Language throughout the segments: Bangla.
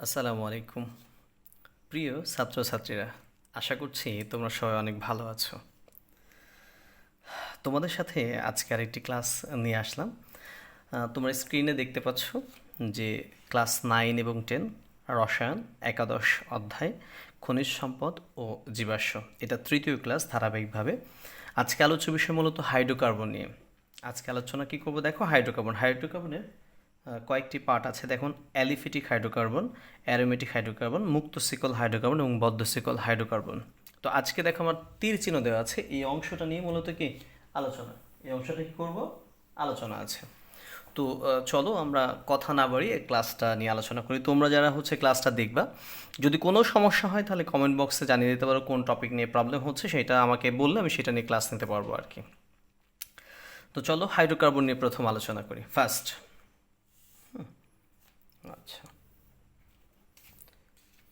আসসালামু আলাইকুম। প্রিয় ছাত্রছাত্রীরা, আশা করছি তোমরা সবাই অনেক ভালো আছো। তোমাদের সাথে আজকে আরেকটি ক্লাস নিয়ে আসলাম। তোমরা স্ক্রিনে দেখতে পাচ্ছ যে ক্লাস নাইন এবং টেন রসায়ন একাদশ অধ্যায়, খনিজ সম্পদ ও জীবাশ্ম। এটা তৃতীয় ক্লাস ধারাবাহিকভাবে। আজকে আলোচ্য বিষয় মূলত হাইড্রোকার্বন নিয়ে। আজকে আলোচনা কি করব? দেখো হাইড্রোকার্বন। হাইড্রোকার্বনের কয়েকটি পার্ট আছে। দেখুন, অ্যালিফিটিক হাইড্রোকার্বন, অ্যারোমেটিক হাইড্রোকার্বন, মুক্ত সিকল হাইড্রোকার্বন এবং বদ্ধ সিকল হাইড্রোকার্বন। তো আজকে দেখো আমার তীর চিহ্ন দেওয়া আছে। এই অংশটা নিয়ে মূলত কি? আলোচনা। এই অংশটা কি করব? আলোচনা আছে। তো চলো আমরা কথা না বাড়িয়ে ক্লাসটা নিয়ে আলোচনা করি। তোমরা যারা হচ্ছে ক্লাসটা দেখবা, যদি কোনো সমস্যা হয় তাহলে কমেন্ট বক্সে জানিয়ে দিতে পারো কোন টপিক নিয়ে প্রবলেম হচ্ছে, সেটা আমাকে বললে আমি সেটা নিয়ে ক্লাস নিতে পারব আর কি। তো চলো হাইড্রোকার্বন নিয়ে প্রথম আলোচনা করি। ফার্স্ট আচ্ছা।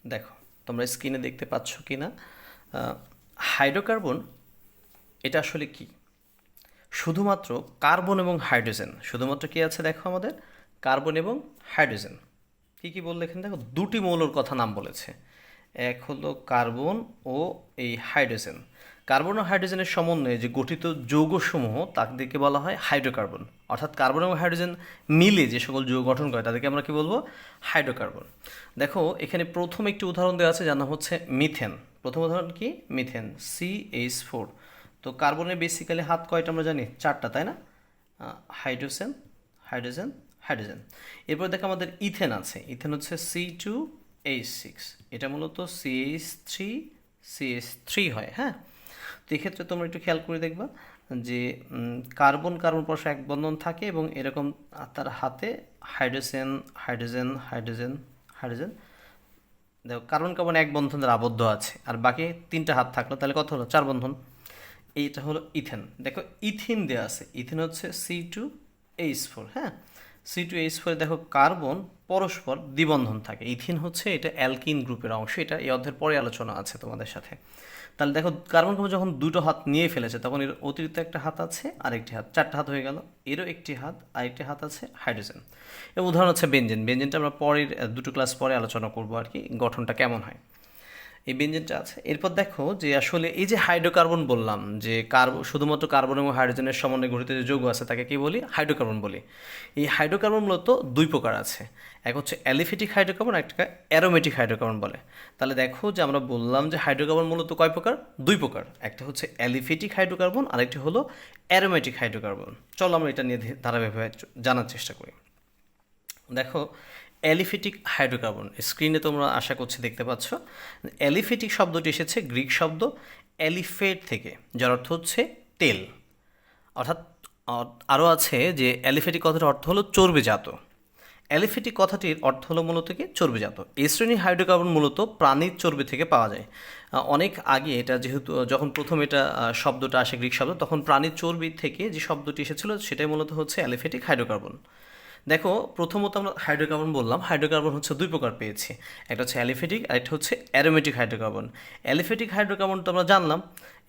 দেখো, তোমরা স্ক্রিনে দেখতে পাচ্ছ কি না হাইড্রোকার্বন এটা আসলে কি? শুধুমাত্র কার্বন এবং হাইড্রোজেন শুধুমাত্র কি আছে দেখো আমাদের? কার্বন এবং হাইড্রোজেন কি কি বললে এখানে? দেখো, দুটি মৌলর কথা নাম বলেছে। এক হলো কার্বন ও এই হাইড্রোজেন কার্বন ও হাইড্রোজেনের সমন্বয়ে যে গঠিত যৌগসমূহ তাদেরকে বলা হয় হাইড্রোকার্বন। অর্থাৎ কার্বন এবং হাইড্রোজেন মিলে যে সকল যৌগ গঠন করে, তাদেরকে আমরা কি বলব? হাইড্রোকার্বন। দেখো, এখানে প্রথম একটি উদাহরণ দেওয়া আছে, যার নাম হচ্ছে মিথেন। প্রথম উদাহরণ কি? মিথেন সি এইচ ফোর তো কার্বনের বেসিক্যালি হাত কয়টা আমরা জানি? চারটা, তাই না? Hydrogen hydrogen hydrogen. এরপর দেখো আমাদের ইথেন আছে। ইথেন হচ্ছে সি টু এইচ সিক্স এটা মূলত সিএইচ থ্রি সিএইচ থ্রি হয় হ্যাঁ? তো এক্ষেত্রে তোমরা একটু খেয়াল করে দেখবা যে কার্বন কার্বন পরস্পর এক বন্ধন থাকে এবং এরকম তার হাতে হাইড্রোজেন হাইড্রোজেন হাইড্রোজেন হাইড্রোজেন, দেখো কার্বন কার্বন এক বন্ধন দ্বারা আবদ্ধ আছে। আর বাকি তিনটা হাত থাকল, তাহলে কত হলো? চার বন্ধন। এইটা হলো ইথেন। দেখো ইথিন দেওয়া আছে। ইথিন হচ্ছে সি টু এইচ ফোর হ্যাঁ? সি টু এইচ ফোরে দেখো কার্বন, পরস্পর দ্বিবন্ধন থাকে। ইথিন হচ্ছে এটা অ্যালকিন গ্রুপের অংশ, এটা এই অধ্যায়ের পরে আলোচনা আছে তোমাদের সাথে। তাহলে দেখো কার্বন কার্বন যখন দুটো হাত নিয়ে ফেলেছে, তখন এর অতিরিক্ত একটা হাত আছে আর একটি হাত, চারটা হাত হয়ে গেল। এরও একটি হাত আর একটি হাত আছে, হাইড্রোজেন। এবং উদাহরণ হচ্ছে বেঞ্জেন বেঞ্জেনটা আমরা পরের, দুটো ক্লাস পরে আলোচনা করব আর কি, গঠনটা কেমন হয়। এই বেঞ্জিনটা আছে। এরপর দেখো যে আসলে এই যে হাইড্রোকার্বন বললাম, যে কার্ব, শুধুমাত্র কার্বন এবং হাইড্রোজেনের সমন্বয়ে গঠিত যে যৌগ আছে তাকে কি বলি? হাইড্রোকার্বন বলি। এই হাইড্রোকার্বন মূলত দুই প্রকার আছে। এক হচ্ছে অ্যালিফেটিক হাইড্রোকার্বন, একটা অ্যারোমেটিক হাইড্রোকার্বন বলে। তাহলে দেখো যে আমরা বললাম যে হাইড্রোকার্বন মূলত কয় প্রকার? দুই প্রকার। একটা হচ্ছে অ্যালিফেটিক হাইড্রোকার্বন, আরেকটি হলো অ্যারোমেটিক হাইড্রোকার্বন। চলো আমরা এটা নিয়ে ধারাবাহিকভাবে জানার চেষ্টা করি। দেখো অ্যালিফিটিক হাইড্রোকার্বন। স্ক্রিনে তোমরা আশা করছি দেখতে পাচ্ছ। অ্যালিফিটিক শব্দটি এসেছে গ্রিক শব্দ অ্যালিফেট থেকে, যার অর্থ হচ্ছে তেল। অর্থাৎ আরও আছে যে অ্যালিফেটিক কথাটির অর্থ হলো চর্বিজাত। অ্যালিফেটিক কথাটির অর্থ হলো মূলত কি? চর্বিজাত। এই শ্রেণির হাইড্রোকার্বন মূলত প্রাণীর চর্বি থেকে পাওয়া যায়। অনেক আগে এটা যেহেতু, যখন প্রথম এটা শব্দটা আসে গ্রিক শব্দ, তখন প্রাণীর চর্বি থেকে যে শব্দটি এসেছিল, সেটাই মূলত হচ্ছে অ্যালিফেটিক হাইড্রোকার্বন। দেখো, প্রথমত আমরা হাইড্রোকার্বন বললাম, হাইড্রোকার্বন হচ্ছে দুই প্রকার পেয়েছি। একটা হচ্ছে অ্যালিফেটিক, আর একটা হচ্ছে অ্যারোমেটিক হাইড্রোকার্বন। অ্যালিফেটিক হাইড্রোকার্বন তো আমরা জানলাম,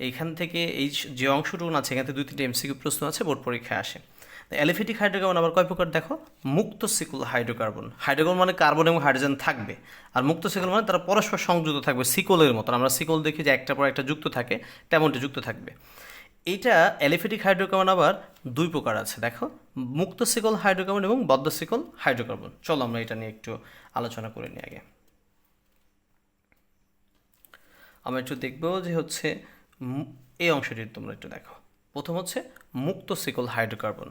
এইখান থেকে এই যে অংশটুকু আছে, এখান থেকে দুই তিনটে এমসিকিউ প্রশ্ন আছে, বোর্ড পরীক্ষায় আসে। অ্যালিফেটিক হাইড্রোকার্বন আবার কয় প্রকার? দেখো মুক্ত সিকুল হাইড্রোকার্বন। হাইড্রোকার্বন মানে কার্বন এবং হাইড্রোজেন থাকবে। আর মুক্ত সিকল মানে তারা পরস্পর সংযুক্ত থাকবে, সিকলের মতন। আমরা সিকল দেখি যে একটা পর একটা যুক্ত থাকে, তেমনটি যুক্ত থাকবে। এইটা অ্যালিফেটিক হাইড্রোকার্বন আবার দুই প্রকার আছে, দেখো। মুক্ত সিকল হাইড্রোকার্বন এবং বদ্ধ সিকল হাইড্রোকার্বন। চলো আমরা এটা নিয়ে একটু আলোচনা করে নিই আগে। আমরা একটু দেখব যে হচ্ছে এই অংশটি তোমরা একটু দেখো। প্রথম হচ্ছে মুক্ত সিকল হাইড্রোকার্বন।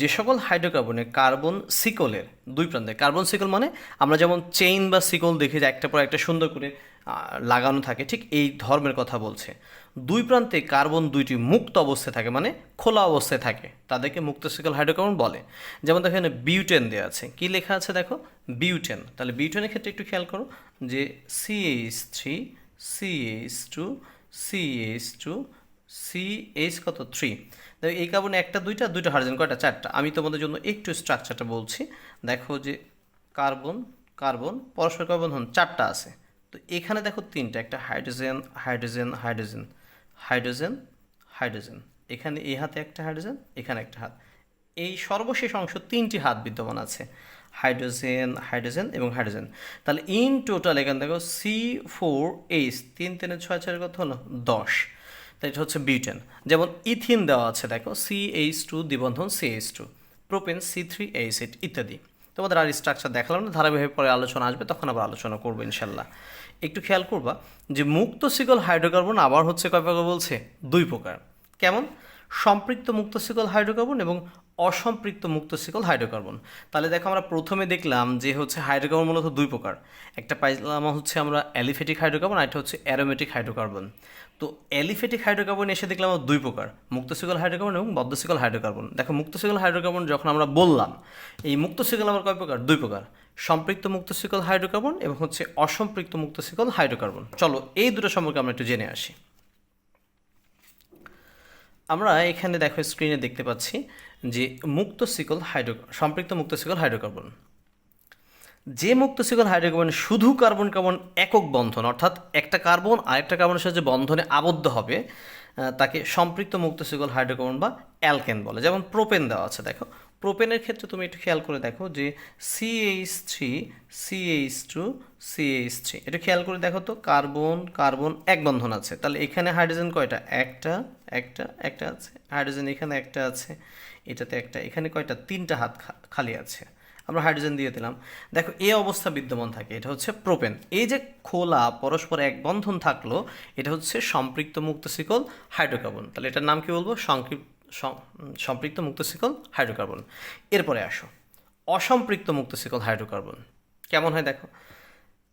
যে সকল হাইড্রোকার্বনে কার্বন সিকলের দুই প্রান্তে, কার্বন সিকল মানে আমরা যেমন চেইন বা সিকল দেখি যে একটা পর একটা সুন্দর করে লাগানো থাকে, ঠিক এই ধর্মের কথা বলছে। দুই প্রান্তে কার্বন দুইটি মুক্ত অবস্থায় থাকে মানে খোলা অবস্থায় থাকে। তাদেরকে মুক্ত সিকল হাইড্রোকার্বন বলে। যেমন দেখো এখানে বিউটেন দেওয়া আছে। কী লেখা আছে দেখো? বিউটেন। তাহলে বিউটেনের ক্ষেত্রে একটু খেয়াল করো যে CH three CH two CH two CH কত? থ্রি এই কার্বনে একটা, দুইটা দুইটা হাইড্রোজেন কয়টা? চারটা। আমি তোমাদের জন্য একটু স্ট্রাকচারটা বলছি। দেখো যে কার্বন কার্বন, পরস্পর কার্বন চারটা আছে। তো এখানে দেখো তিনটা, একটা hydrogen hydrogen hydrogen hydrogen hydrogen. এখানে এই হাতে একটা হাইড্রোজেন, এখানে একটা হাত। এই সর্বশেষ অংশ তিনটি হাত বিদ্যমান আছে। হাইড্রোজেন হাইড্রোজেন এবং হাইড্রোজেন। তাহলে ইন টোটাল এখানে দেখো সি ফোর এইচ তিন তিনে ছয় ছয়ের কত হলো? দশ। তাই এটা হচ্ছে বিউটেন। যেমন ইথিন দেওয়া আছে, দেখো C H two দ্বিবন্ধন C H two propane C three H eight ইত্যাদি। তোমাদের আর স্ট্রাকচার দেখালাম না, ধারাবাহিক পরে আলোচনা আসবে, তখন আবার আলোচনা করব ইনশাল্লাহ। একটু খেয়াল করবা যে মুক্ত সিগল হাইড্রোকার্বন আবার হচ্ছে কয় প্রকার বলছে? দুই প্রকার। কেমন? সম্পৃক্ত মুক্ত শিকল হাইড্রোকার্বন এবং অসম্পৃক্ত মুক্ত শিকল হাইড্রোকার্বন। তাহলে দেখো আমরা প্রথমে দেখলাম যে হচ্ছে হাইড্রোকার্বন মূলত দুই প্রকার। একটা পাইলাম হচ্ছে আমরা অ্যালিফেটিক হাইড্রোকার্বন আর হচ্ছে অ্যারোমেটিক হাইড্রোকার্বন। তো অ্যালিফেটিক হাইড্রোকার্বন এসে দেখলাম আমরা দুই প্রকার মুক্তশিকল হাইড্রোকার্বন এবং বদ্ধশিকল হাইড্রোকার্বন। দেখো মুক্তশিকল হাইড্রোকার্বন যখন আমরা বললাম, এই মুক্ত মুক্তশিকল আবার কয় প্রকার? দুই প্রকার। সম্পৃক্ত মুক্ত মুক্তশিকল হাইড্রোকার্বন এবং হচ্ছে অসম্পৃক্ত মুক্ত মুক্তশিকল হাইড্রোকার্বন। চলো এই দুটো সম্পর্কে আমরা একটু জেনে আসি। আমরা এখানে দেখো স্ক্রিনে দেখতে পাচ্ছি যে মুক্ত সিকল হাইড্রো সম্পৃক্ত মুক্ত সিকল হাইড্রোকার্বন যে মুক্ত সিকল হাইড্রোকার্বন শুধু কার্বন কার্বন একক বন্ধন, অর্থাৎ একটা কার্বন আরেকটা কার্বনের সাথে বন্ধনে আবদ্ধ হবে তাকে সম্পৃক্ত মুক্ত সিকল হাইড্রোকার্বন বা অ্যালকেন বলে, যেমন প্রোপেন দেওয়া আছে, দেখো। প্রোপেনের ক্ষেত্রে তুমি একটু খেয়াল করে দেখো যে CH three CH two CH three একটু খেয়াল করে দেখো তো, কার্বন কার্বন এক বন্ধন আছে। তাহলে এখানে হাইড্রোজেন কয়টা? একটা একটা একটা আছে। হাইড্রোজেন এখানে একটা আছে, এটাতে একটা। এখানে কয়টা? তিনটা হাত খালি আছে। আমরা হাইড্রোজেন দিয়ে দিলাম। দেখো, এ অবস্থা বিদ্যমান থাকে, এটা হচ্ছে প্রোপেন। এই যে খোলা, পরস্পর এক বন্ধন থাকল, এটা হচ্ছে সম্পৃক্ত মুক্ত শিকল হাইড্রোকার্বন। তাহলে এটার নাম কি বলব? সংক্ষিপ্ত সম্পৃক্ত মুক্ত শিকল হাইড্রোকার্বন। এরপরে আসো। অসম্পৃক্ত মুক্ত শিকল হাইড্রোকার্বন। কেমন হয় দেখো?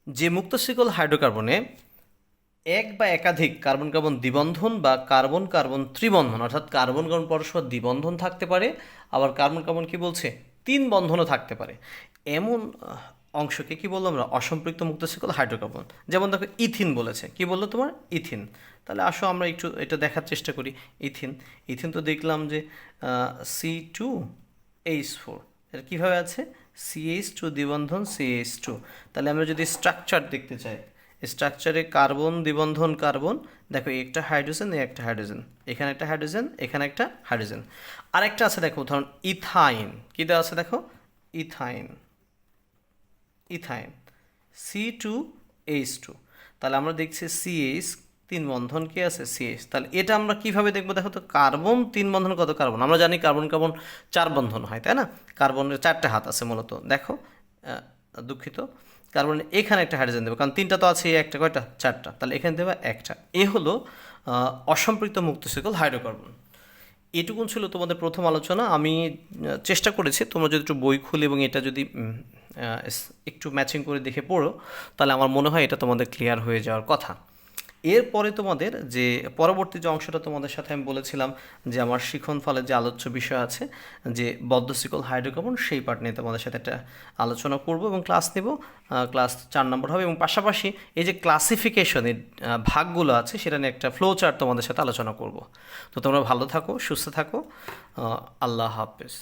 যে মুক্ত শিকল হাইড্রোকার্বনে এক বা একাধিক কার্বন কার্বন দ্বিবন্ধন বা কার্বন কার্বন ত্রিবন্ধন, অর্থাৎ কার্বন কার্বন পরস্পর দ্বিবন্ধন থাকতে পারে, আবার কার্বন কার্বন কি বলছে? তিন বন্ধনও থাকতে পারে। এমন অংশকে কি বলল আমরা? অসম্পৃক্ত মুক্ত শিকল হাইড্রোকার্বন। যেমন দেখো, ইথিন বলেছে। কি বলল তোমার? ইথিন। তাহলে আসো আমরা একটু এটা দেখার চেষ্টা করি। ইথিন ইথিন তো দেখলাম যে সি টু এইচ ফোর এটা কীভাবে আছে? সিএইচ টু দ্বিবন্ধন সিএইচ টু তাহলে আমরা যদি স্ট্রাকচার দেখতে চাই স্ট্রাকচারে কার্বন দ্বিবন্ধন কার্বন দেখো একটা হাইড্রোজেন এই একটা হাইড্রোজেন এখানে একটা হাইড্রোজেন এখানে একটা হাইড্রোজেন আরেকটা আছে দেখো উদাহরণ ইথাইন, কী দেওয়া আছে দেখো? Ethyne ethyne. C two H two তাহলে আমরা দেখছি সিএইচ তিন বন্ধন কি আছে? সিএইচ তাহলে এটা আমরা কীভাবে দেখব? দেখো তো, কার্বন তিন বন্ধন কত কার্বন? আমরা জানি কার্বন কার্বন চার বন্ধন হয়, তাই না? কার্বনের চারটে হাত আছে মূলত। দেখো দুঃখিত। কার্বন এখানে একটা হাইড্রোজেন দেবো, কারণ তিনটা তো আছে, একটা কয়টা? চারটা। তাহলে এখানে দেবে একটা। এ হলো অসম্পৃক্ত মুক্ত শিকল হাইড্রোকার্বন এটুকুন ছিল তোমাদের প্রথম আলোচনা। আমি চেষ্টা করেছি। তোমরা যদি একটু বই খুলে এবং এটা যদি একটু ম্যাচিং করে দেখে পড়ো, তাহলে আমার মনে হয় এটা তোমাদের ক্লিয়ার হয়ে যাওয়ার কথা। এরপরে তোমাদের যে পরবর্তী যে অংশটা তোমাদের সাথে আমি বলেছিলাম যে আমার শিখন ফলে যে আলোচ্য বিষয় আছে, যে বদ্ধশিকল হাইড্রোকার্বন, সেই পার্ট নিয়ে তোমাদের সাথে একটা আলোচনা করব এবং ক্লাস নেব। ক্লাস চার নম্বর হবে এবং পাশাপাশি এই যে ক্লাসিফিকেশনের ভাগগুলো আছে, সেটা নিয়ে একটা ফ্লো চার্ট তোমাদের সাথে আলোচনা করব। তো তোমরা ভালো থাকো, সুস্থ থাকো। আল্লাহ হাফেজ।